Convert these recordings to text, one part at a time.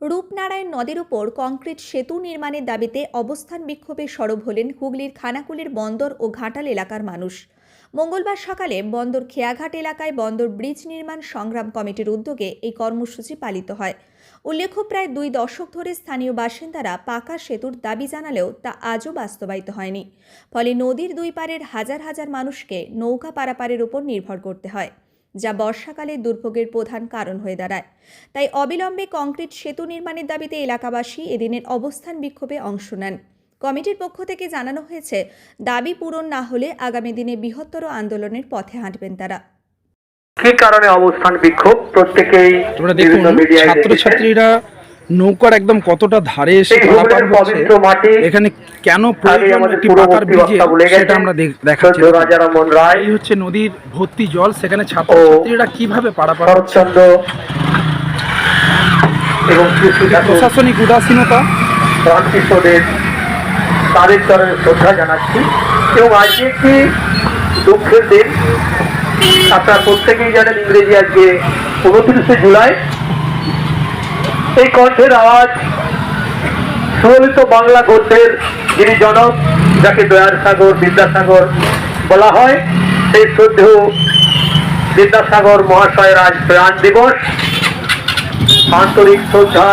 রূপনারায়ণ নদের উপর কংক্রিট সেতু নির্মাণের দাবিতে অবস্থান বিক্ষোভে সরব হলেন হুগলির খানাকুলের বন্দর ও ঘাটাল এলাকার মানুষ। মঙ্গলবার সকালে বন্দর খেয়াঘাট এলাকায় বন্দর ব্রিজ নির্মাণ সংগ্রাম কমিটির উদ্যোগে এই কর্মসূচি পালিত হয়। উল্লেখ্য, প্রায় দুই দশক ধরে স্থানীয় বাসিন্দারা পাকা সেতুর দাবি জানালেও তা আজও বাস্তবায়িত হয়নি। ফলে নদীর দুই পারের হাজার হাজার মানুষকে নৌকা পারাপারের উপর নির্ভর করতে হয়। যা বর্ষাকালে দুর্ভোগের প্রধান কারণ হয়ে দাঁড়ায়। তাই অবিলম্বে কংক্রিট সেতু নির্মাণের দাবিতে এলাকাবাসী এদিনের অবস্থান বিক্ষোভে অংশ নেন। কমিটির পক্ষ থেকে জানানো হয়েছে দাবি পূরণ না হলে আগামী দিনে বৃহত্তর আন্দোলনের পথে হাঁটবেন তারা। কি কারণে অবস্থান বিক্ষোভ? প্রত্যেকেই বিভিন্ন মিডিয়ায় ছাত্রছাত্রীরা নৌকার একদম কতটা ধারে এসে পারাপার হচ্ছে এখানে কেন প্রয়োজন একটি সেটা আমরা দেখাচ্ছি এই হচ্ছে নদীর ভর্তি জল সেখানে ছাত্রছাত্রীরা কীভাবে পারাপার হচ্ছে? এবং প্রশাসনিক উদাসীনতা? রামকৃষ্ণদের তাদের চরণে শ্রদ্ধা জানাচ্ছি। এবং আজকে একটি দুঃখের দিন। আপনারা প্রত্যেকেই জানেন ইংরেজি আজকে উনত্রিশে জুলাই। এই কণ্ঠের আওয়াজ সুললিত বাংলা গদ্যের যিনি জনক যাকে দয়ার সাগর, বিদ্যাসাগর বলা হয়। সেই শ্রদ্ধেয় বিদ্যাসাগর মহাশয়ের আজ প্রাণ দিবস। আন্তরিক শ্রদ্ধা,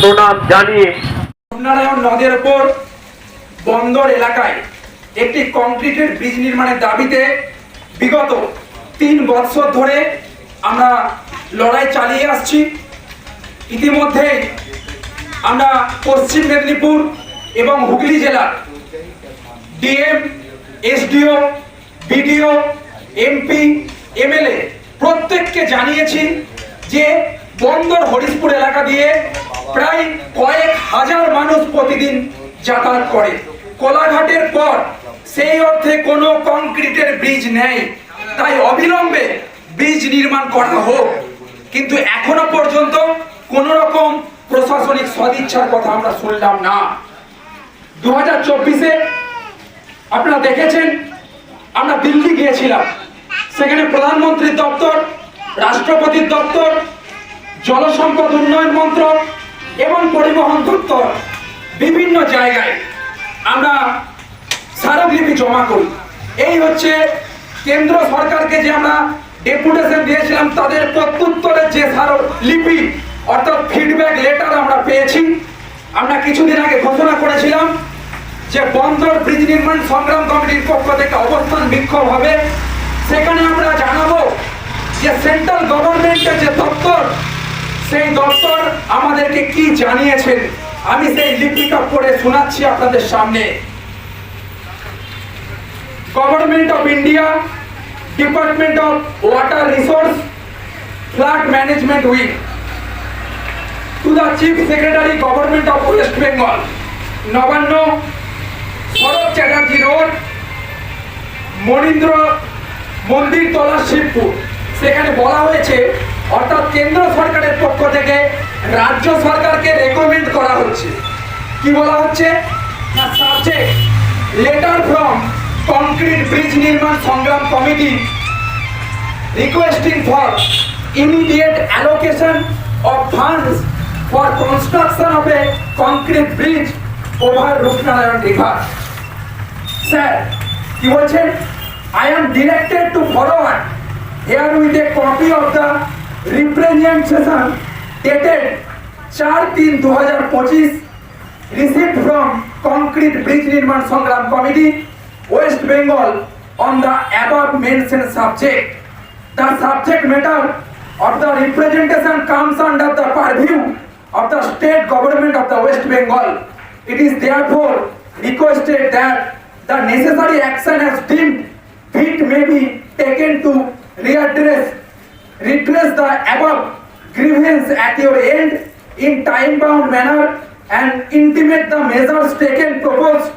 প্রণাম জানিয়ে রূপনারায়ণ নদের উপর বন্দর এলাকায় একটি কংক্রিটের ব্রিজ নির্মাণের দাবিতে বিগত তিন বৎসর ধরে আমরা লড়াই চালিয়ে আসছি। ইতিমধ্যে আমরা পশ্চিম মেদিনীপুর এবং হুগলি জেলার DM, SDO, BDO, MP, MLA প্রত্যেককে জানিয়েছি যে বন্দর হরিশপুর এলাকা দিয়ে প্রায় কয়েক হাজার মানুষ প্রতিদিন যাতায়াত করে। কোলাঘাটের পর সেই অর্থে কোনো কংক্রিটের ব্রিজ নেই। তাই অবিলম্বে ব্রিজ নির্মাণ করা হোক। কিন্তু এখনও পর্যন্ত কোনো রকম প্রশাসনিক সদিচ্ছার কথা আমরা শুনলাম না। দু হাজার চব্বিশে আপনারা দেখেছেন, আমরা দিল্লি গিয়েছিলাম। সেখানে প্রধানমন্ত্রীর দপ্তর, রাষ্ট্রপতির দপ্তর, জলসম্পদ উন্নয়ন মন্ত্রক এবং পরিবহন দপ্তর বিভিন্ন জায়গায় আমরা স্মারকলিপি জমা করি। এই হচ্ছে কেন্দ্র সরকারকে যে আমরা ডেপুটেশন দিয়েছিলাম, তাদের প্রত্যুত্তরের যে স্মারকলিপি অর্থাৎ ফিডব্যাক লেটার আমরা পেয়েছি। আমরা কিছুদিন আগে ঘোষণা করেছিলাম যে বন্দর ব্রিজ নির্মাণ সংগ্রাম কমিটির পক্ষ থেকে অবস্থান বিক্ষোভ হবে। সেখানে আমরা জানাব যে সেন্ট্রাল গভর্নমেন্টের যে দপ্তর, সেই দপ্তর আমাদেরকে কি জানিয়েছেন? আমি সেই লিপিটা পড়ে শোনাচ্ছি আপনাদের সামনে। Government of India department of water resource flood management wing to the chief secretary government of West Bengal Nabanna Sarat Chatterjee road Manindra Mandirtala Shibpur সেখানে বলা হয়েছে, অর্থাৎ কেন্দ্র সরকারের পক্ষ থেকে রাজ্য সরকারকে রেকমেন্ড করা হচ্ছে। কি বলা হচ্ছে? না subject letter from concrete bridge নির্মাণ সংগ্রাম committee requesting for immediate allocation of funds for construction of a concrete bridge over Rupnarayan River. Sir, কি বলছেন I am directed to forward here with a copy of the representation dated চার তিন দু হাজার পঁচিশ received from concrete bridge নির্মাণ সংগ্রাম committee West Bengal on the above mentioned subject. The subject matter of the representation comes under the purview of the state government of the West Bengal. It is therefore requested that the necessary action as deemed fit may be taken to readdress, redress the above grievance at your end in time-bound manner and intimate the measures taken proposed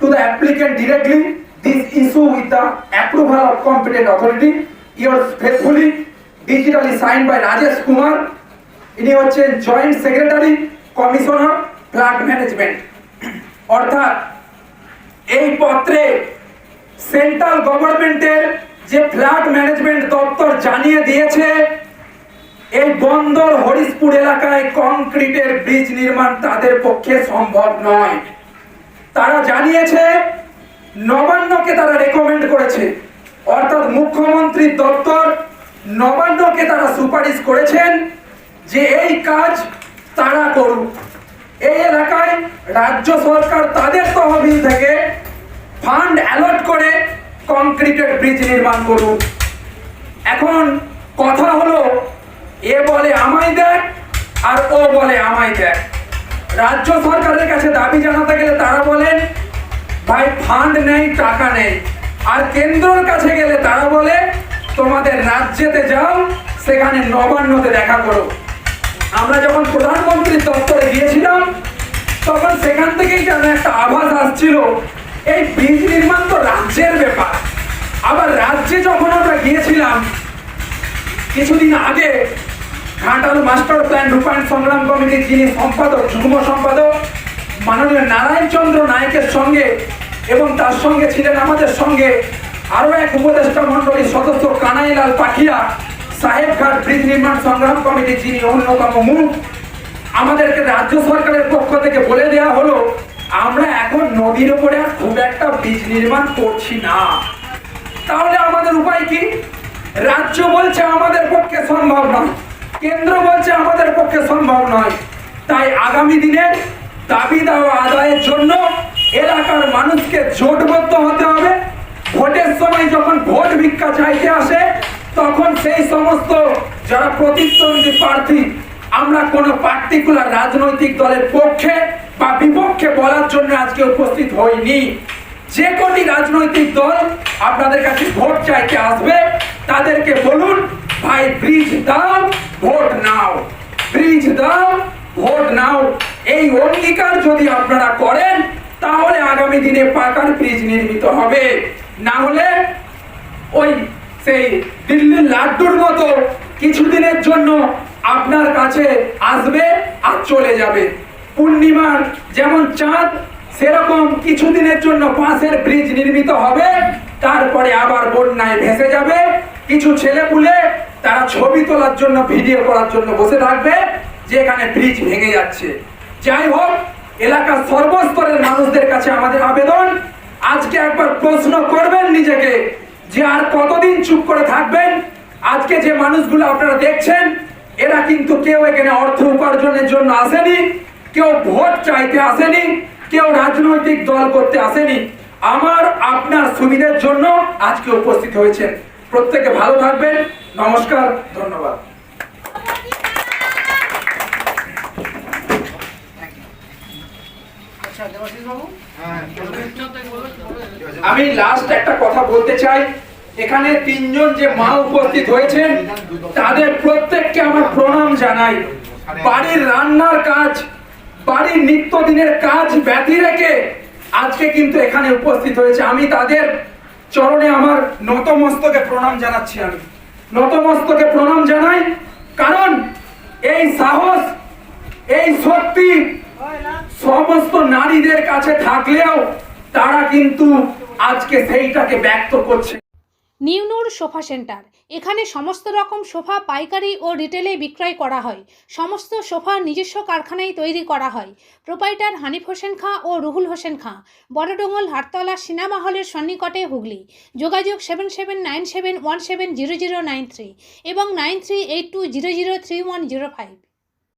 to the applicant directly this issue with the approval of competent authority. Yours faithfully, digitally signed by Rajesh Kumar. ইনি হচ্ছেন joint secretary commissioner flood management. অর্থাৎ এই পত্রে central গভর্নমেন্টের যে flood management দপ্তর জানিয়ে দিয়েছে, এই বন্দর হরিশপুর এলাকায় কংক্রিটের ব্রিজ নির্মাণ তাদের পক্ষে সম্ভব নয়। তারা জানিয়েছে, নবান্নকে তারা রেকমেন্ড করেছে। অর্থাৎ মুখ্যমন্ত্রী দপ্তর নবান্নকে তারা সুপারিশ করেছেন। যে এই কাজ তারা করুক। এই এলাকায় রাজ্য সরকার তাদের তহবিল থেকে ফান্ড অ্যালট করে কংক্রিটের ব্রিজ নির্মাণ করুক। এখন কথা হলো, এ বলে আমায় দেখ আর ও বলে আমায় দেখ। রাজ্য সরকারের কাছে দাবি জানাতে গেলে তারা বলেন, ভাই ফান্ড নেই, টাকা নেই। আর কেন্দ্রের কাছে গেলে তারা বলে, তোমাদের রাজ্যেতে যাও, সেখানে নবান্নতে দেখা করো। আমরা যখন প্রধানমন্ত্রীর দপ্তরে গিয়েছিলাম, তখন সেখান থেকেই যেন একটা আভাস আসছিল। এই ব্রিজ নির্মাণ তো রাজ্যের ব্যাপার। আবার রাজ্যে যখন আমরা গিয়েছিলাম, কিছুদিন আগে ঘাটাল মাস্টার প্ল্যান রূপায়ণ সংগ্রাম কমিটির যিনি সম্পাদক, যুগ্ম সম্পাদক, মাননীয় নারায়ণ চন্দ্র নায়কের সঙ্গে এবং তার সঙ্গে ছিলেন আমাদের সঙ্গে আরও এক উপদেষ্টা মন্ডলীর সদস্য কানাইলাল পাঠিয়া সাহেবঘাট ব্রিজ নির্মাণ সংগ্রাম কমিটি যিনি অন্যতম মুখ, আমাদেরকে রাজ্য সরকারের পক্ষ থেকে বলে দেওয়া হলো, আমরা এখন নদীর উপরে আর খুব একটা ব্রিজ নির্মাণ করছি না। তাহলে আমাদের উপায় কি? রাজ্য বলছে আমাদের পক্ষে সম্ভব নয়, কেন্দ্র বলছে আমাদের পক্ষে সম্ভব নয়। তাই আগামী দিনে দাবি দেওয়া আদায়ের জন্য এলাকার মানুষকে জোটবদ্ধ হতে হবে। ভোটের সময় যখন ভোট ভিক্ষা চাইতে আসে তখন সেই সমস্ত যারা প্রতিদ্বন্দ্বী প্রার্থী, আমরা কোনো পার্টিকুলার রাজনৈতিক দলের পক্ষে বা বিপক্ষে বলার জন্য আজকে উপস্থিত হইনি। যে কটি রাজনৈতিক দল আপনাদের কাছে ভোট চাইতে আসবে, তাদেরকে বলুন, ভাই ব্রিজ দাও, ভোট নাও। ব্রিজ দাও, ভোট নাও। এই অঙ্গীকার যদি আপনারা করেন, তাহলে আগামী দিনে পাকার ব্রিজ নির্মিত হবে। না হলে ওই সেই দিল্লির লাড্ডুর মতো কিছুদিনের জন্য আপনার কাছে আসবে আর চলে যাবে। পূর্ণিমার যেমন চাঁদ, সেরকম কিছুদিনের জন্য বাঁশের ব্রিজ নির্মিত হবে, তারপরে আবার বন্যায় ভেসে যাবে। কিছু ছেলে পুলে তারা ছবি তোলার জন্য, ভিডিও করার জন্য বসে থাকবে যে এখানে ব্রিজ ভেঙে যাচ্ছে। যাই হোক, এলাকার সর্বস্তরের মানুষদের কাছে আমাদের আবেদন। আজকে একবার প্রশ্ন করবেন নিজেকে যে আর কতদিন চুপ করে থাকবেন? আজকে যে মানুষগুলো আপনারা দেখছেন, এরা কিন্তু কেউ এখানে অর্থ উপার্জনের জন্য আসেনি, কেউ ভোট চাইতে আসেনি, কেউ রাজনৈতিক দল করতে আসেনি। আমার, আপনার সুবিধার জন্য আজকে উপস্থিত হয়েছেন। প্রত্যেকে ভালো থাকবেন। নমস্কার, ধন্যবাদ। আমি লাস্ট একটা কথা বলতে চাই। এখানে তিনজন যে মা উপস্থিত হয়েছেন, তাদের প্রত্যেককে আমার প্রণাম জানাই। বাড়ির রান্নার কাজ, বাড়ির নিত্যদিনের কাজ ব্যতি রেখে আজকে কিন্তু এখানে উপস্থিত হয়েছে। আমি তাদের চরণে আমার নতমস্তকে প্রণাম জানাচ্ছি আমি। নতমস্তকে প্রণাম জানাই, কারণ এই সাহস, এই শক্তি সমস্ত নারীদের কাছে থাকলেও তারা কিন্তু আজকে সেইটাকে ব্যক্ত করছে। নিউনুর সোফা সেন্টার। এখানে সমস্ত রকম সোফা পাইকারি ও রিটেলে বিক্রয় করা হয়। সমস্ত সোফা নিজস্ব কারখানায় তৈরি করা হয়। প্রোপাইটার হানিফ হোসেন খাঁ ও রুহুল হোসেন খাঁ। বড়ডোঙ্গল হাটতলা সিনেমা হলের সন্নিকটে হুগলি। যোগাযোগ seven seven nine seven one seven zero zero nine three এবং nine three eight two zero zero three one zero five.